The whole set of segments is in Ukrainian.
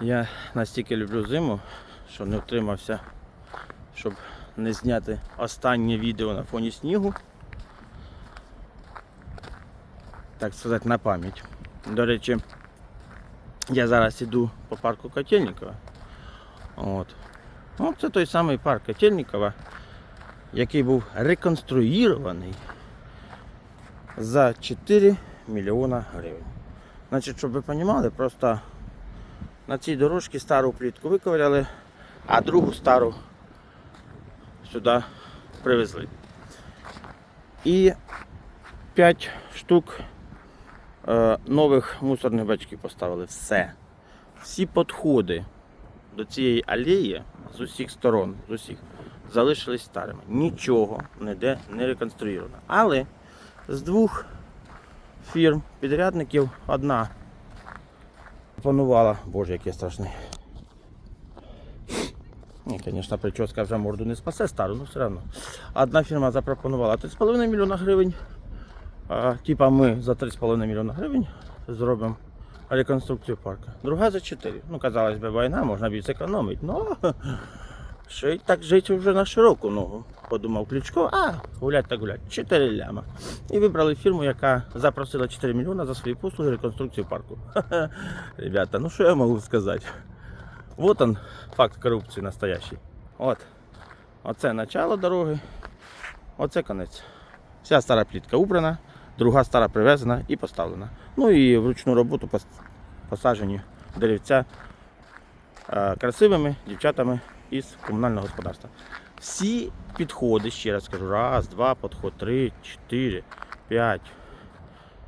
Я настільки люблю зиму, що не втримався, щоб не зняти останнє відео на фоні снігу. Так сказати, на пам'ять. До речі, я зараз іду по парку Котельникова. От. Ну, це той самий парк Котельникова, який був реконструйований за 4 мільйона гривень. Значить, щоб ви розуміли, просто на цій дорожці стару плітку виковиряли, а другу стару сюди привезли. І 5 штук е, нових мусорних бачків поставили. Все. Всі підходи до цієї алеї з усіх сторон, з усіх, залишились старими. Нічого ніде не реконструйовано. Але з двох фірм підрядників одна пропонувала. Боже, який страшний. Звісно, прическа вже морду не спасе стару, але все одно. Одна фірма запропонувала 3,5 мільйона гривень. А, типа ми за 3,5 мільйона гривень зробимо реконструкцію парку. Друга за 4. Ну, казалось би, війна, можна б зекономити. Ну, що й так жити вже на широку ногу. Подумав Ключко, а гулять так гулять. 4 ляма. І вибрали фірму, яка запросила 4 мільйона за свої послуги реконструкцію парку. Ребята, ну що я можу сказати? Вот он, факт корупції настоящий. От. Оце начало дороги, оце конець. Вся стара плітка убрана, друга стара привезена і поставлена. Ну і вручну роботу пос- посаджені деревця е, красивими дівчатами із комунального господарства. Всі підходи, ще раз кажу, раз, два, підход, три, чотири, п'ять.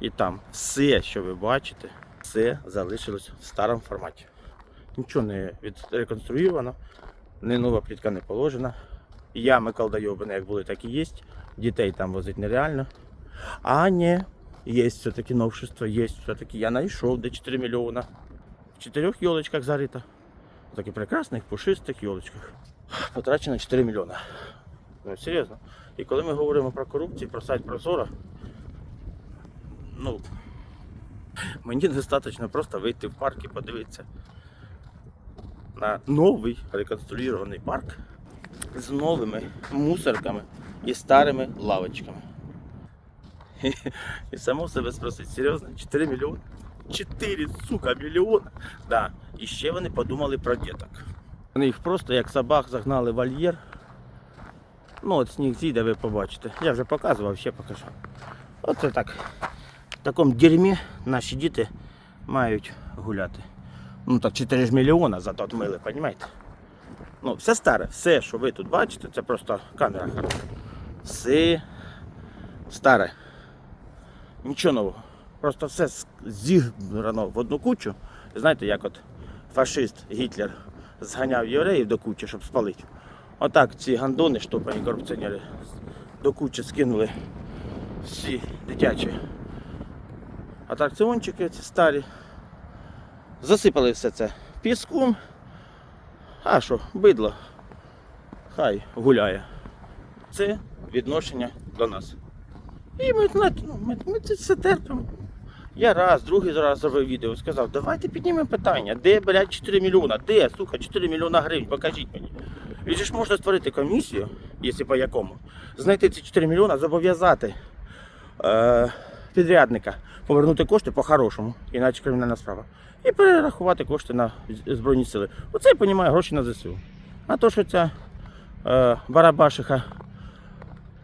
І там все, що ви бачите, все залишилось в старому форматі. Нічого не відреконструйовано, ні нова плітка не положена. Ями колдойобані, як були, так і є. Дітей там возити нереально. А ні, є все-таки новшество, є все-таки. Я знайшов, де 4 мільйона. В чотирьох йолочках зарито. В таких прекрасних, пушистих йолочках. Потрачено 4 мільйона. Ну, серйозно. І коли ми говоримо про корупцію, про сайт Прозоро, ну, мені достатньо просто вийти в парк і подивитися на новий реконструйований парк з новими мусорками і старими лавочками. І, і само себе спросить, серйозно, 4 мільйони? 4, сука, мільйона. Да. І ще вони подумали про діток. Вони їх просто як собак загнали в вольєр. Ну от сніг зійде, ви побачите. Я вже показував, ще покажу. Оце так. В такому дерьмі наші діти мають гуляти. Ну так 4 ж мільйона зато отмили, розумієте? Ну, все старе, все, що ви тут бачите, це просто камера. Все старе. Нічого нового. Просто все з- зіграно в одну кучу. Знаєте, як от фашист Гітлер зганяв євреїв до кучі, щоб спалити. Отак ці гандони, штопані корупціонери, до кучі скинули всі дитячі атракціончики ці старі. Засипали все це піском. А що, бидло, хай гуляє. Це відношення до нас. І ми, ну, ми, ми це все терпимо. Я раз, другий раз зробив відео, сказав, давайте піднімемо питання, де, блядь, 4 мільйона, де, сука, 4 мільйона гривень, покажіть мені. І ж можна створити комісію, якщо по якому, знайти ці 4 мільйона, зобов'язати е, підрядника повернути кошти по-хорошому, іначе кримінальна справа. І перерахувати кошти на Збройні сили. Оце я розумію гроші на ЗСУ. А то, що ця е, барабашиха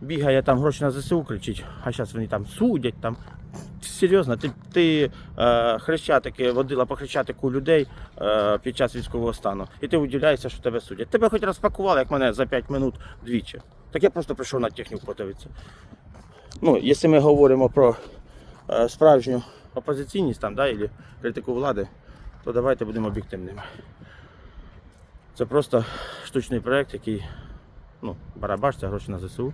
бігає там гроші на ЗСУ кричить, а зараз вони там судять там. Серйозно, ти, ти е, хрещатики водила по хрещатику людей е, під час військового стану, і ти удивляєшся, що тебе судять. Тебе хоч раз пакували, як мене за 5 минут двічі. Так я просто прийшов на техніку подивитися. Ну, якщо ми говоримо про е, справжню опозиційність там, да, або критику влади, то давайте будемо об'єктивними. Це просто штучний проєкт, який ну, барабаш, це гроші на ЗСУ,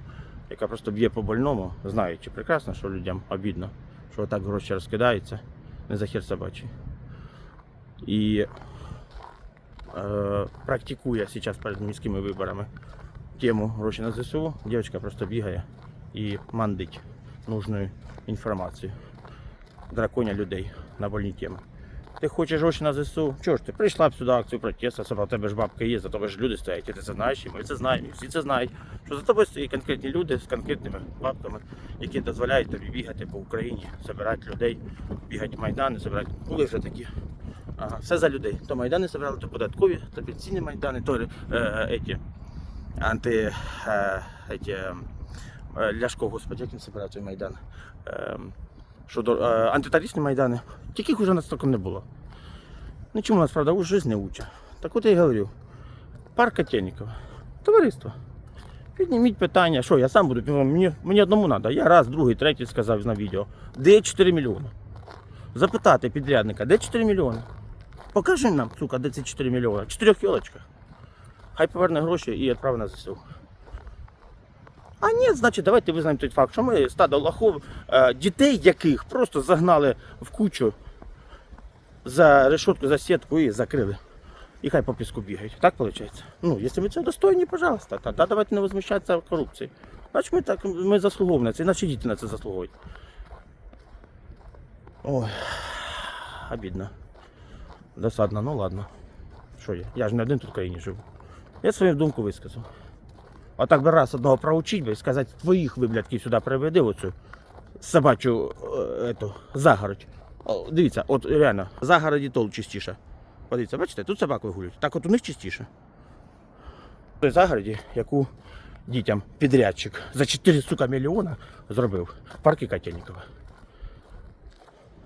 яка просто б'є по больному, знаючи прекрасно, що людям обідно, що так гроші розкидаються, не за хір собачий. І е, практикує зараз перед міськими виборами тему гроші на ЗСУ, дівчинка просто бігає і мандить нужну інформацію. Драконя людей на больні теми. Ти хочеш гроші на ЗСУ? Чого ж ти прийшла б сюди акцію протесту, все, у тебе ж бабка є, за тобою ж люди стоять, і ти це знаєш, і ми це знаємо, і всі це знають. Що за тобою стоять конкретні люди з конкретними бабками, які дозволяють тобі бігати по Україні, збирати людей, бігати в майдани, збирати. Були вже такі. Ага, все за людей. То майдани збирали, то податкові, то пенсійні майдани, то е, е, еті, анти. Е, е, е, Ляшко, господи, як він збирав цей майдан. Е, що е, антитарічні майдани. Тільки їх уже настільки не було. Ну чому нас, правда, уже не учать. Так от я і говорю. Парк Котельникова. Товариство. Підніміть питання, що я сам буду, ну, мені, мені одному треба. Я раз, другий, третій сказав на відео. Де 4 мільйони? Запитати підрядника, де 4 мільйони? Покажи нам, сука, де ці 4 мільйони. Чотирьох йолочках. Хай поверне гроші і відправить на ЗСУ. А ні, значить, давайте визнаємо той факт, що ми стадо лохов, е, дітей яких просто загнали в кучу за решетку, за сітку і закрили. І хай по піску бігають. Так виходить? Ну, якщо ми це достойні, пожалуйста, тоді давайте не возмущатися корупцією. Значить ми так ми заслуговуємо на це, наші діти на це заслуговують. Ой, обідно. Досадно, ну ладно. Що я? Я ж не один тут в країні живу. Я свою думку висказав. А так би раз одного проучить би і сказати, твоїх виблядків сюди приведи оцю собачу е, ету, загородь. Дивіться, от реально, загороді тол чистіше. Подивіться, бачите, тут собак вигулюють. Так от у них чистіше. Той загороді, яку дітям підрядчик за 4 сука мільйона зробив в парку Котельникова.